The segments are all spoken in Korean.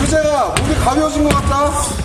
효재야 몸이 가벼워진 것 같다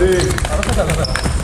네. 알았어, 알았어.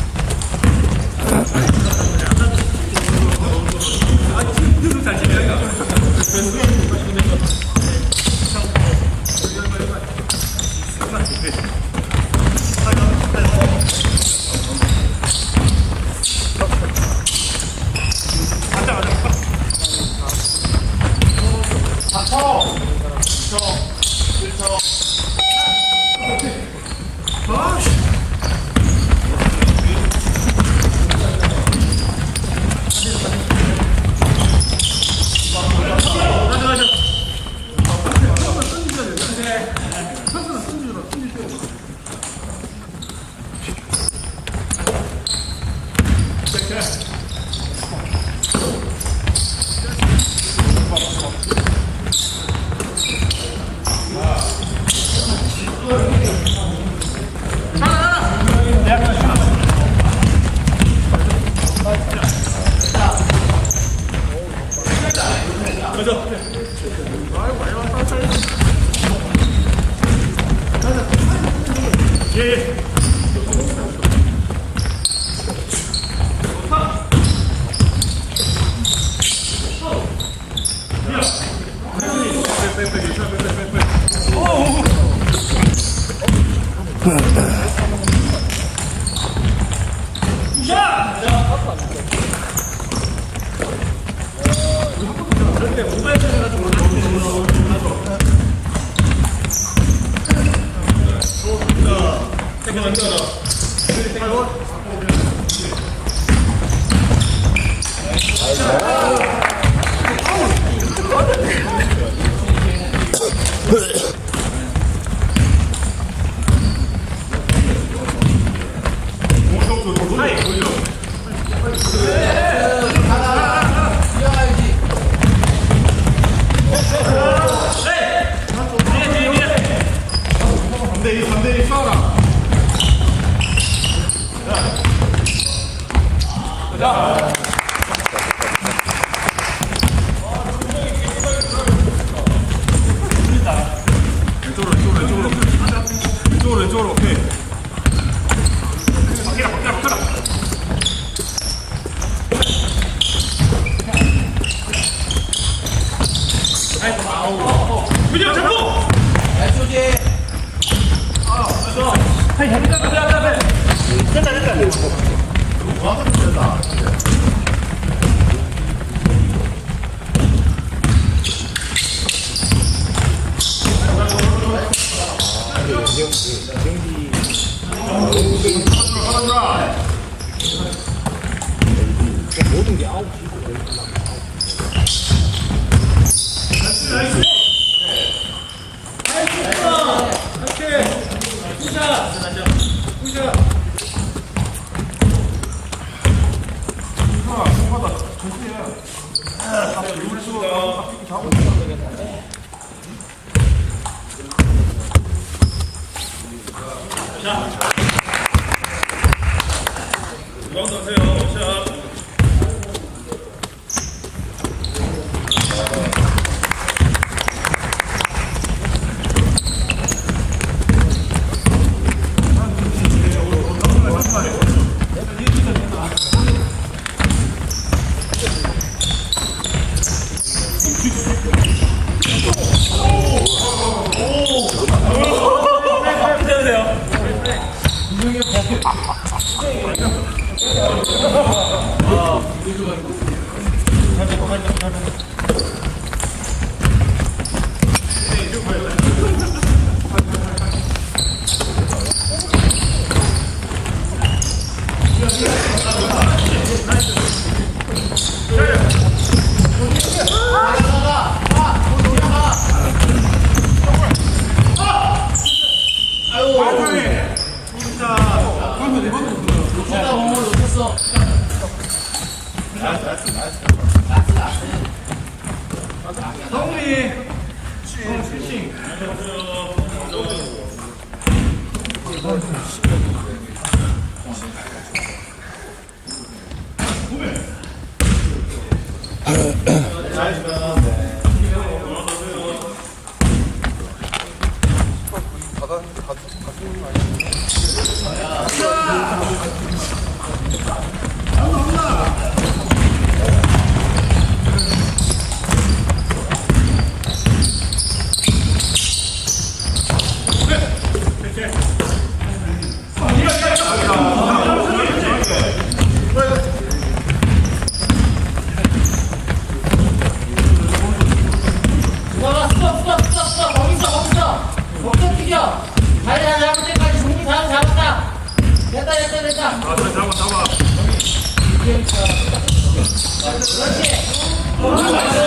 오바이트 해가지고 오늘 너무 좋아서 왼쪽으 로 자. 리바운드 하세요. 자. 아, 샷. 누나가 스톱 스톱 스톱 스톱 거기 있어 거기 있어 목적 튀겨 다리 하나 잡을 때까지 종이 다 잡았다 됐다 됐다 됐다 아, 잘 잡아, 잡아.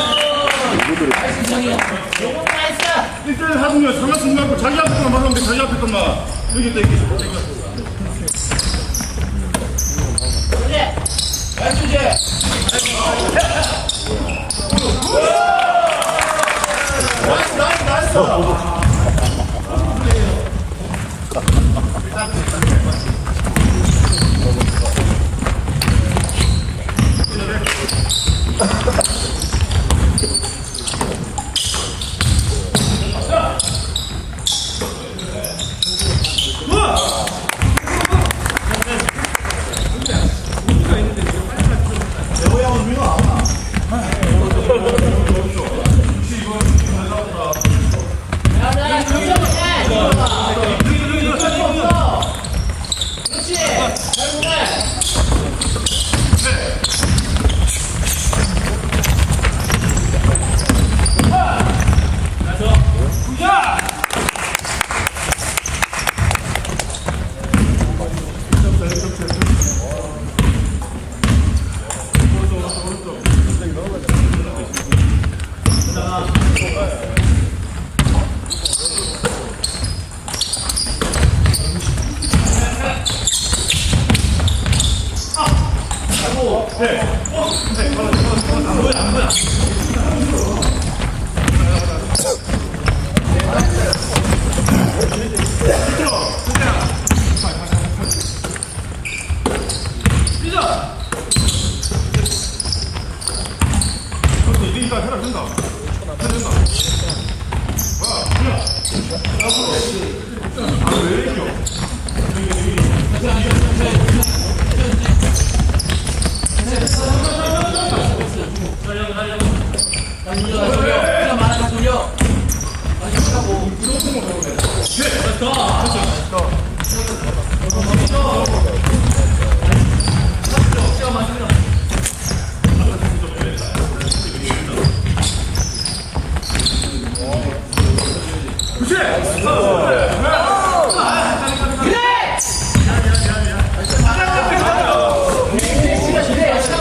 나이스 정이야 요거 나이스 일대일 하중이야. 장난 쓰지 말고 자기 앞에 것만 말하면 돼. 자기 앞에 것만. 여기 있다, 여기. 그래 나이스 제 야야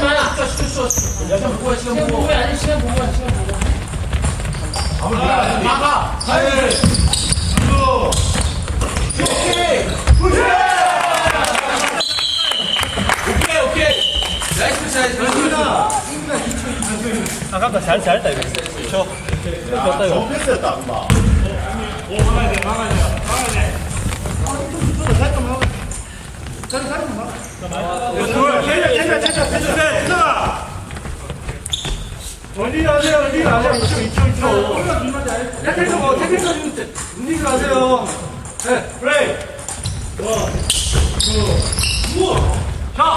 많아 시간 보고 나이스 아깝다 잘 잘했다 이거 저 오, 막아야 돼, 막아야 돼, 막아야 돼. 어디로 하세요? 어디로 하세요? 이쪽, 이쪽, 이쪽. 태클 좀, 태클 좀, 움직이러 하세요. 네, 브레이. 원, 투, 투, 샷!